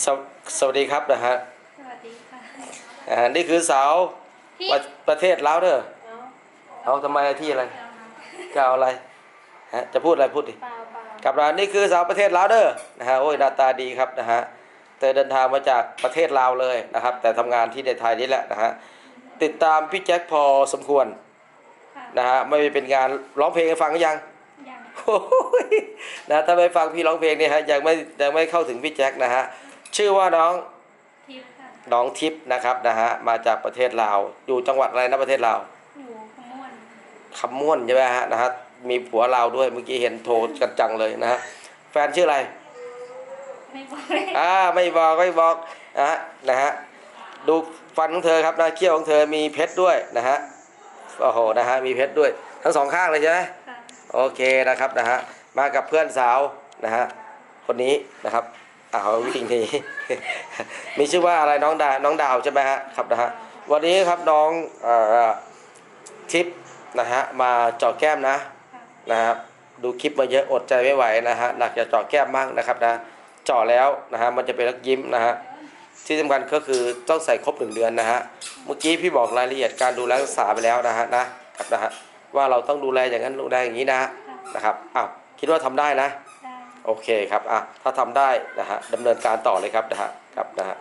สวสวัสดีครับนะฮะสวัสดีค่ะอ่านี่คือสาวพี่ประประเทศลาวเด้อเอาเอาทำไมที่อะไรเอามาจะเอาอะไรฮะจะพูดอะไรพูดดิเปล่าเปล่าครับนะนี่คือสาวประเทศลาวเด้อนะฮะโอ้ยหน้าตาดีครับนะฮะเธอเดินทางมาจากประเทศลาวเลยนะครับ แต่ทำงานที่ในไทยนี่แหละนะฮะติดตามพี่แจ็คพอสมควรค่ะนะฮะไม่เป็นการร้องเพลงให้ฟังหรือยัง ยังโอ้ยนะถ้าไม่ฟังพี่ร้องเพลงนี่ฮะยังไม่ยังไม่เข้าถึงพี่แจ็คนะฮะ ชื่อว่าน้องทิพย์ค่ะน้องทิพย์นะครับนะฮะมาจากประเทศลาวอยู่จังหวัดอะไรนะประเทศลาวอยู่ขมวนคำม่วนใช่ไหมฮะนะฮะมีผัวลาวด้วยเมื่อกี้เห็นโทรกันจังเลยนะฮะแฟนชื่ออะไรไม่บอกเลยอ่าไม่บอกไม่บอกนะฮะนะฮะดูฟันของเธอครับนะเขี้ยวของเธอมีเพชรด้วยนะฮะโอ้โหนะฮะมีเพชรด้วย ทั้งสองข้างเลยใช่ไหมค่ะโอเคนะครับนะฮะมากับเพื่อนสาวนะฮะคนนี้นะครับ อ้าวิ่งหนีมีชื่อว่าอะไรน้องดาน้องดาวใช่ไหมฮะครับนะฮะวันนี้ครับน้องเอ่อทิปนะฮะมาเจาะแก้มนะนะครับดูคลิปมาเยอะอดใจไม่ไหวนะฮะหนักจะเจาะแก้มมากนะครับนะเจาะแล้วนะฮะมันจะเป็นรักยิ้มนะฮะที่สำคัญก็คือต้องใส่ครบหนึ่งเดือนนะฮะเมื่อกี้พี่บอกรายละเอียดการดูแลรักษาไปแล้วนะฮะนะครับนะฮะว่าเราต้องดูแลอย่างนั้นดูแลอย่างนี้นะนะครับอ้าวคิดว่าทำได้นะ โอเคครับอะถ้าทำได้นะฮะดำเนินการต่อเลยครับนะฮะครับนะฮะ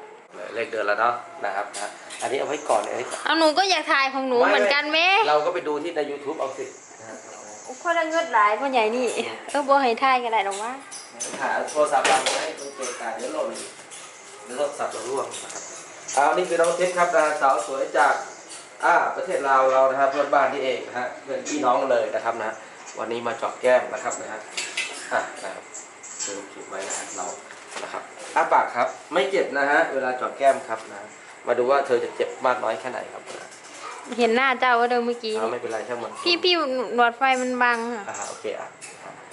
เลขเดือนแล้วเนาะนะครับนะอันนี้เอาไว้ก่อนอันนี้เอาหนูก็อยากถ่ายของหนูเหมือนกันแม่เราก็ไปดูที่ใน YouTube เอาสินะฮะคนละเงินหลายพ่อใหญ่นี่เออบ่ให้ถ่ายกันได้หรอกวะหาโทรศัพท์วางไว้ตรงเกะกะเดี๋ยวหล่นเดี๋ยวโทรศัพท์เราร่วงนะครับเอานี่คือน้องเทปครับนะสาวสวยจากอ่าประเทศลาวเรานะครับเพื่อนบ้านที่เองนะฮะเพื่อนพี่น้องเลยนะครับนะวันนี้มาเจาะแก้มนะครับนะฮะอะนะครับ ดูคลิปไว้นะฮะเรานะครับอ้าปากครับ ไม่เจ็บนะฮะเวลาเจาะแก้มครับนะ มาดูว่าเธอจะเจ็บมากน้อยแค่ไหนครับนะเห็นหน้าเจ้าก็เดิมเมื่อกี้เอานี่ไม่เป็นไรช่างมันพี่พี่หนวดไฟมันบังค่ะอ่าโอเคอะ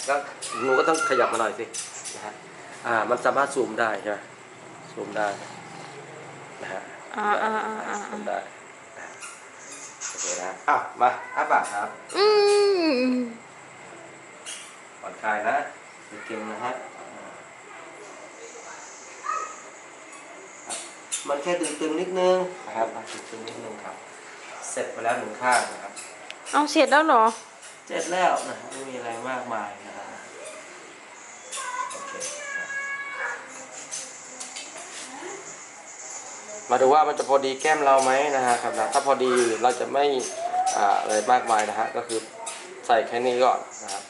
ก็หนูก็ต้องขยับมาหน่อยสินะฮะอ่ามันสามารถซูมได้ใช่ไหมซูมได้นะฮะ อ่าอ่าอ่าอ่าซูมได้นะโอเคนะอ้าวมาอ้าปากครับอืมผ่อนคลายนะเก่งๆนะฮะ มันแค่ตึงๆนิดนึงนะครับมันตึงๆนิดนึงครับ เสร็จไปแล้วหนึ่งข้างนะครับ เอาเสร็จแล้วเหรอ เสร็จแล้วนะฮะไม่มีอะไรมากมายนะครับโอเคนะมาดูว่ามันจะพอดีแก้มเราไหมนะฮะครับนะถ้าพอดีเราจะไม่อ่าอะไรมากมายนะฮะก็คือใส่แค่นี้ก่อนนะครับ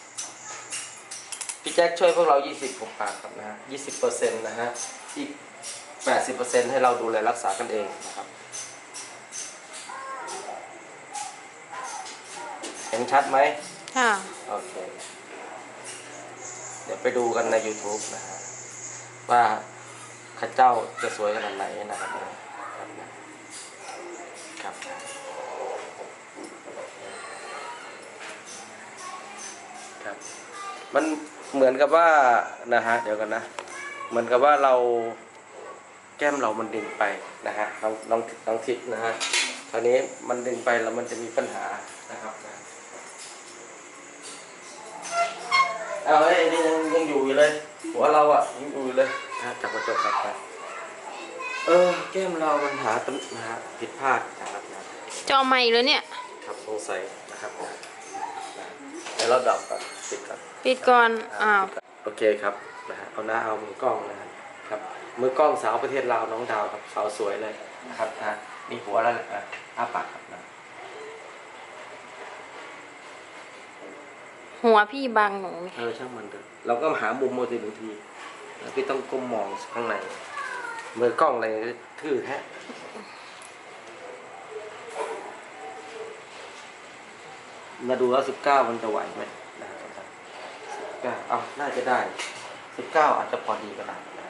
พี่แจ็คช่วยพวกเรา 20ผมปากครับนะฮะ20เปอร์เซ็นต์นะฮะอีก 80เปอร์เซ็นต์ให้เราดูแลรักษากันเองนะครับ เห็นชัดไหมค่ะ โอเค เดี๋ยวไปดูกันใน YouTube นะฮะว่าข้าเจ้าจะสวยขนาดไหนนะครับครับครับ มันเหมือนกับว่านะฮะเดี๋ยวกันนะ เหมือนกับว่าเรา แก้มเรามันดึงไปนะฮะน้องน้องน้องทิพย์นะฮะคราวนี้มันดึงไปแล้วมันจะมีปัญหานะครับนะเอาเฮ้ยไอ้นี่ยังยังอยู่อยู่เลย หัวเราอะยังอยู่อยู่เลยนะจับกระจกกลับไปเออแก้มเรามันหาตำนะฮะผิดพลาดนะครับนะจอใหม่เลยเนี่ย ครับสงสัยนะครับนะเดี๋ยวเราดับก่อนปิดก่อนปิดก่อน อ้าวปิดก่อนโอเคครับนะฮะเอาหน้าเอามือกล้องนะฮะ ครับมือกล้องสาวประเทศลาวน้องดาวครับสาวสวยเลยนะครับนะนี่หัวแล้วแหละอะอ้าปากครับนะหัวพี่บังหนูเออช่างมันเถอะเราก็หามุมโมทีบางทีแล้วพี่ต้องก้มมองข้างในมือกล้องอะไรทื่อแท้มาดูแล้วสิบเก้ามันจะไหวไหมนะครับสิบเก้าเอาน่าจะได้สิบเก้าอาจจะพอดีก็ได้นะ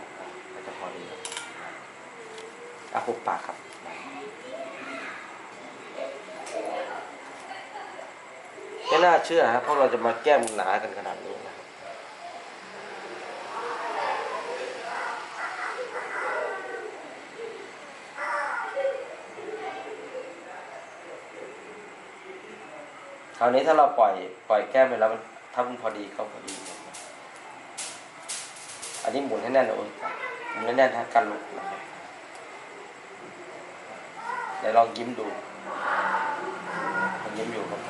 อาจจะพอดี อะหุบปากครับ ไม่น่าเชื่อครับเพราะเราจะมาแก้มหนากันขนาดนี้นะครับคราวนี้ถ้าเราปล่อยปล่อยแก้มไปแล้วมันถ้ามันพอดีก็พอดี อันนี้หมุนให้แน่นเลยโอ้ยมันไม่แน่นฮะกันลุดนะครับ เดี๋ยวลองยิ้มดูผมยิ้มอยู่ครับ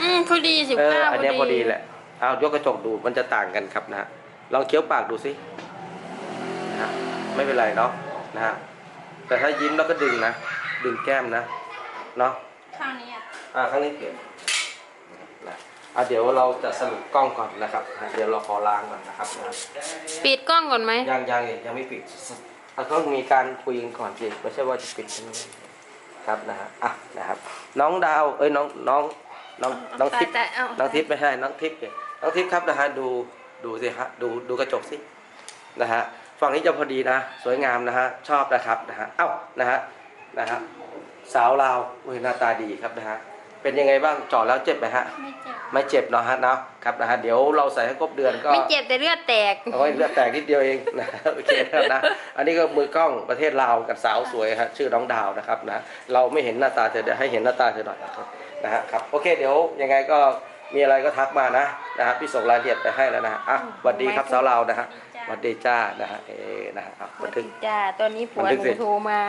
อืมพอดีสิบเออเก้าอันเนี้ยพอดีแหละเอายกกระจกดูมันจะต่างกันครับนะฮะลองเคี้ยวปากดูสินะฮะไม่เป็นไรเนาะนะฮะแต่ถ้ายิ้มแล้วก็ดึงนะดึงแก้มนะเนาะข้างนี้อะอ่าครั้งนี้เปลี่ยนนะอะเดี๋ยวเราจะสรุปกล้องก่อนนะครับนะเดี๋ยวเราขอล้างก่อนนะครับนะ ปิดกล้องก่อนไหม ยังยังอีกยังไม่ปิดอะต้องมีการคุยกันก่อนสิไม่ใช่ว่าจะปิดอย่างนี้ ครับนะฮะอะนะครับ น้องดาวเอ้ยน้องน้องน้องน้องทิพย์แต่เอาน้องทิพย์ไม่ใช่น้องทิพย์เนี่ยน้องทิพย์ครับนะฮะดูดูสิฮะดูดูกระจกสินะฮะฝั่งนี้จะพอดีนะ สวยงามนะฮะชอบนะครับนะฮะเอ้านะฮะนะฮะสาวลาวอุ้ยหน้าตาดีครับนะฮะ เป็นยังไงบ้างเจาะแล้วเจ็บไหมฮะ ไม่เจ็บไม่เจ็บเนาะฮะเนาะครับนะฮะเดี๋ยวเราใส่ให้ครบเดือนก็ไม่เจ็บแต่เลือดแตกเอาไว้เลือดแตกนิดเดียวเองนะโอเคนะครับนะอันนี้ก็มือกล้องประเทศลาวกับสาวสวยฮะชื่อน้องดาวนะครับนะเราไม่เห็นหน้าตาเธอเดี๋ยวให้เห็นหน้าตาเธอหน่อยนะครับนะฮะครับโอเคเดี๋ยวยังไงก็มีอะไรก็ทักมานะนะฮะพี่ส่งรายละเอียดไปให้แล้วนะฮะอะสวัสดีครับสาวลาวนะฮะสวัสดีจ้านะฮะเอนะฮะอะสบัวันสทึกดีจ้าตอนนี้ผัวบันทึกหสินูโทรมา